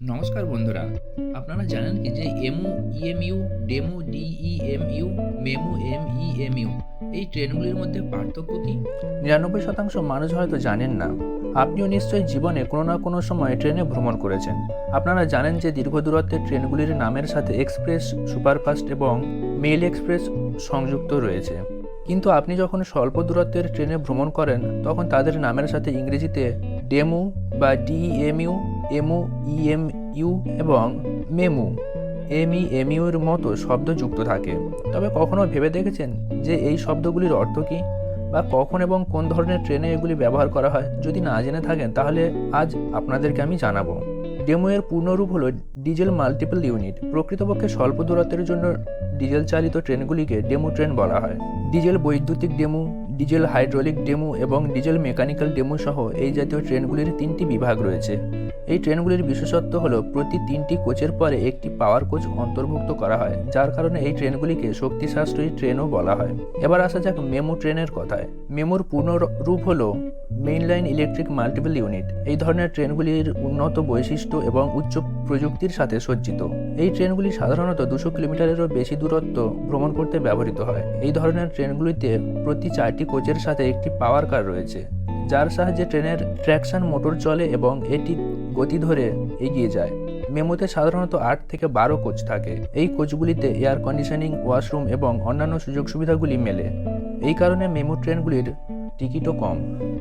নমস্কার বন্ধুরা, আপনারা জানেন কি যে EMU, EMU, DEMU, DEMU, MEMU, MEMU, এই ট্রেনগুলির মধ্যে পার্থক্য কি? নিরানব্বই শতাংশ মানুষ হয়তো জানেন না। আপনিও নিশ্চয়ই জীবনে কোনো না কোনো সময় ট্রেনে ভ্রমণ করেছেন। আপনারা জানেন যে দীর্ঘ দূরত্বের ট্রেনগুলির নামের সাথে এক্সপ্রেস, সুপারফাস্ট এবং মেইল এক্সপ্রেস সংযুক্ত রয়েছে। কিন্তু আপনি যখন স্বল্প দূরত্বের ট্রেনে ভ্রমণ করেন, তখন তাদের নামের সাথে ইংরেজিতে ডেমু বা ডিএমইউ এমু ইএমইউ এবং মেমু। এমই এমইউর মতো শব্দ যুক্ত থাকে। তবে কখনো ভেবে দেখেছেন যে এই শব্দগুলির অর্থ কী? বা কখন এবং কোন ধরনের ট্রেনে এগুলি ব্যবহার করা হয়? যদি না জেনে থাকেন, তাহলে আজ আপনাদেরকে আমি জানাব। ডেমো এর পূর্ণরূপ হলো ডিজেল মাল্টিপল ইউনিট। প্রকৃতপক্ষে স্বল্প দূরত্বের জন্য ডিজেল চালিত ট্রেনগুলিকে ডেমো ট্রেন বলা হয়। ডিজেল বৈদ্যুতিক ডেমো ডিজেল হাইড্রোলিক ডেমো এবং ডিজেল মেকানিক্যাল ডেমো সহ এই জাতীয় ট্রেনগুলির তিনটি বিভাগ রয়েছে। এই ট্রেনগুলির বিশেষত্ব হলো, প্রতি তিনটি কোচের পরে একটি পাওয়ার কোচ অন্তর্ভুক্ত করা হয়, যার কারণে এই ট্রেনগুলিকে শক্তি সাশ্রয়ী ট্রেনও বলা হয়। এবার আসা যাক মেমো ট্রেনের কথায়। মেমোর পূর্ণ রূপ হলো মেইনলাইন ইলেকট্রিক মাল্টিপল ইউনিট। এই ধরনের ট্রেনগুলির উন্নত বৈশিষ্ট্য এবং উচ্চ প্রযুক্তির সাথে সজ্জিত। এই ট্রেনগুলি সাধারণত দুশো কিলোমিটারেরও বেশি দূরত্ব ভ্রমণ করতে ব্যবহৃত হয়। এই ধরনের ট্রেনগুলিতে প্রতি চারটি কোচের সাথে একটি পাওয়ার কার রয়েছে, যার সাহায্যে ট্রেনের ট্র্যাকশন মোটর চলে এবং এটি গতি ধরে এগিয়ে যায়। মেমোতে সাধারণত আট থেকে বারো কোচ থাকে। এই কোচগুলিতে এয়ার কন্ডিশনিং, ওয়াশরুম এবং অন্যান্য সুযোগ সুবিধাগুলি মেলে। এই কারণে মেমো ট্রেনগুলির টিকিটও কম।